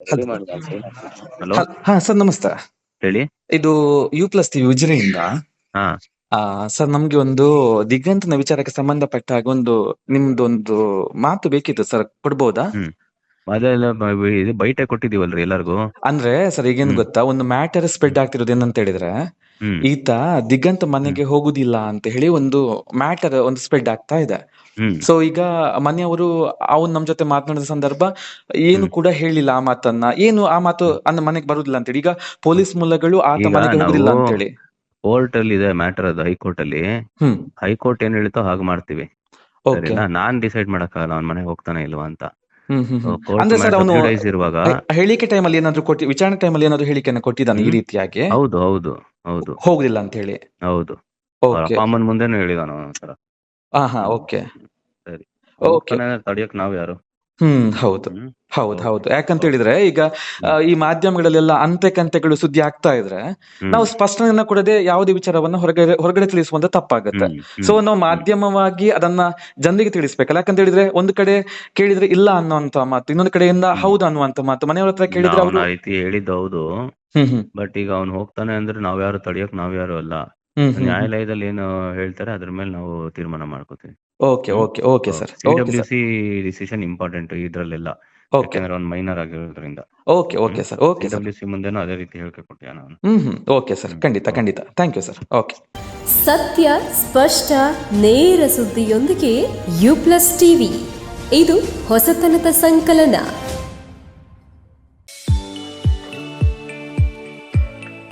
Hello ಹಾ sir ನಮಸ್ತೆ. ಹೇಳಿ. ಇದು ಯು ಪ್ಲಸ್ ಟಿ ಉಜಿರೆಯಿಂದ ಹಾ. ಆ ಸರ್ ನಮ್ಗೆ ಒಂದು ದಿಗಂತನ ವಿಚಾರಕ್ಕೆ ಸಂಬಂಧಪಟ್ಟ ಹಾಗೆ ಒಂದು ನಿಮ್ದೊಂದು ಮಾತು ಬೇಕಿತ್ತು ಸರ್ ಕೊಡ್ಬೋದಾ? ಅದೆಲ್ಲ ಬ- ಬ- ಇದು ಬೈಟೆ ಕೊಟ್ಟಿದೀವಲ್ರಿ ಎಲ್ಲರಿಗೂ. ಅಂದ್ರೆ ಸರ್ ಈಗೇನು ಹ್ಮ್. ಗೊತ್ತಾ ಒಂದು ಮ್ಯಾಟರ್ ಸ್ಪ್ರೆಡ್ ಆಗ್ತಿರೋದು ಏನಂತ ಹೇಳಿದ್ರೆ ಈತ ದಿಗಂತ ಮನೆಗೆ ಹೋಗುದಿಲ್ಲ ಅಂತ ಹೇಳಿ ಒಂದು ಮ್ಯಾಟರ್ ಒಂದು ಸ್ಪ್ರೆಡ್ ಆಗ್ತಾ ಇದೆ. ಸೊ ಈಗ ಮನೆಯವರು ಅವನ್ ನಮ್ ಜೊತೆ ಮಾತನಾಡಿದ ಸಂದರ್ಭ ಏನು ಕೂಡ ಹೇಳಿಲ್ಲ ಆ ಮಾತನ್ನ. ಏನು ಆ ಮಾತು ಅನ್ನ ಮನೆಗೆ ಬರುದಿಲ್ಲ ಅಂತೇಳಿ ಈಗ ಪೊಲೀಸ್ ಮೂಲಗಳು ಆತ ಮನೆಗೆ ಹೋಗುದಿಲ್ಲ ಅಂತ ಅಂತೇಳಿ ಕೋರ್ಟ್ ಅಲ್ಲಿ ಇದೆ ಮ್ಯಾಟರ್ ಅದು ಹೈಕೋರ್ಟ್ ಅಲ್ಲಿ. ಹೈಕೋರ್ಟ್ ಏನ್ ಹೇಳ್ತೋ ಹಾಗೆ ಮಾಡ್ತೀವಿ. ನಾನ್ ಡಿಸೈಡ್ ಮಾಡಕ್ಕಾಗಲ್ಲ ಅವ್ನ ಮನೆಗೆ ಹೋಗ್ತಾನೆ ಇಲ್ವಾ ಅಂತ. ಹೇಳಿಕೆ ಟೈಮ್ ಹ್ಮ್. ಅಂದ್ರೆ ಸರ್ ಅವನು ಹೇಳಿಕೆ ಟೈಮಲ್ಲಿ ಏನಾದ್ರು ಕೊಟ್ಟಿ ವಿಚಾರಣೆ ಟೈಮಲ್ಲಿ ಏನಾದ್ರು ಹೇಳಿಕೆಯನ್ನು ಕೊಟ್ಟಿದ್ದಾನೆ ಈ. ರೀತಿಯಾಗಿ? ಹೌದು ಹೌದು. ಹೌದು. ಹೋಗುದಿಲ್ಲ ಅಂತ ಹೇಳಿ ಹೌದು. ಅವ್ರ ಓಕೆ ಅಪ್ಪ ಅಮ್ಮನ ಮುಂದೆನೂ ಹೇಳಿದಾನ ಒಂಥರ. ಹಾ ಹಾ ಓಕೆ ಸರಿ. ಓಕೆ ತಡಿಯಕ್ ನಾವ್ ಯಾರು? ಹ್ಮ್ ಹೌದು. ಹ್ಮ್. ಹೌದು ಹೌದು. ಯಾಕಂತ ಹೇಳಿದ್ರೆ ಈಗ ಆ, ಈ ಮಾಧ್ಯಮಗಳಲ್ಲೆಲ್ಲ ಅಂತೆ ಕಂತೆಗಳು ಸುದ್ದಿ ಆಗ್ತಾ ಇದ್ರೆ ಹ್ಮ್. ನಾವು ಸ್ಪಷ್ಟನೆಯನ್ನ ಕೊಡದೆ ಯಾವುದೇ ವಿಚಾರವನ್ನ ಹೊರಗಡೆ ಹೊರಗಡೆ ತಿಳಿಸುವಂತ ತಪ್ಪಾಗುತ್ತೆ. ಹ್ಮ್, ಹ್ಮ್, ಸೊ ನಾವು ಮಾಧ್ಯಮವಾಗಿ ಅದನ್ನ ಜನರಿಗೆ ತಿಳಿಸ್ಬೇಕಲ್ಲ. ಯಾಕಂತ ಹೇಳಿದ್ರೆ ಒಂದು ಕಡೆ ಕೇಳಿದ್ರೆ ಇಲ್ಲ ಅನ್ನುವಂತ ಮಾತು ಇನ್ನೊಂದು ಕಡೆಯಿಂದ. ಹೌದು ಅನ್ನುವಂತ ಮಾತು ಮನೆಯವ್ರ ಹತ್ರ ಕೇಳಿದ್ರೆ ಅವರು ಹೇಳಿದ್ದು ಹೌದು. ಬಟ್ ಈಗ ಅವ್ನು ಹೋಗ್ತಾನೆ ಅಂದ್ರೆ ನಾವ್ಯಾರು ಯಾರು ನಾವ್ಯಾರು ಅಲ್ಲ. ಹ್ಮ್ ಹ್ಮ್ ನ್ಯಾಯಾಲಯದಲ್ಲಿ ಏನು ಹೇಳ್ತಾರೆ ಅದ್ರ ಮೇಲೆ ನಾವು ತೀರ್ಮಾನ ಮಾಡ್ಕೋತೀವಿ. Okay okay okay sir C W C decision important ಇದ್ರಲ್ಲೆಲ್ಲ. Okay ಅಂದ್ರೆ ಒಂದು ಮೈನರ್ ಆಗಿರೋದ್ರಿಂದ. Okay okay sir okay W C ಮುಂದೆನೂ ಅದೇ ರೀತಿ ಹೇಳಿಕೆ ಕೊಟ್ಟಿಯ ನಾನು? ಹ್ಮ್ ಹ್ಮ್. ಓಕೆ ಸರ್ ಖಂಡಿತ ಖಂಡಿತ. ಥ್ಯಾಂಕ್ ಯು ಸರ್ ಓಕೆ ಸತ್ಯ ಸ್ಪಷ್ಟ ನೇರ ಸುದ್ದಿಯೊಂದಿಗೆ ಯು ಪ್ಲಸ್ ಟಿವಿ ಇದು ಹೊಸತನದ ಸಂಕಲನ.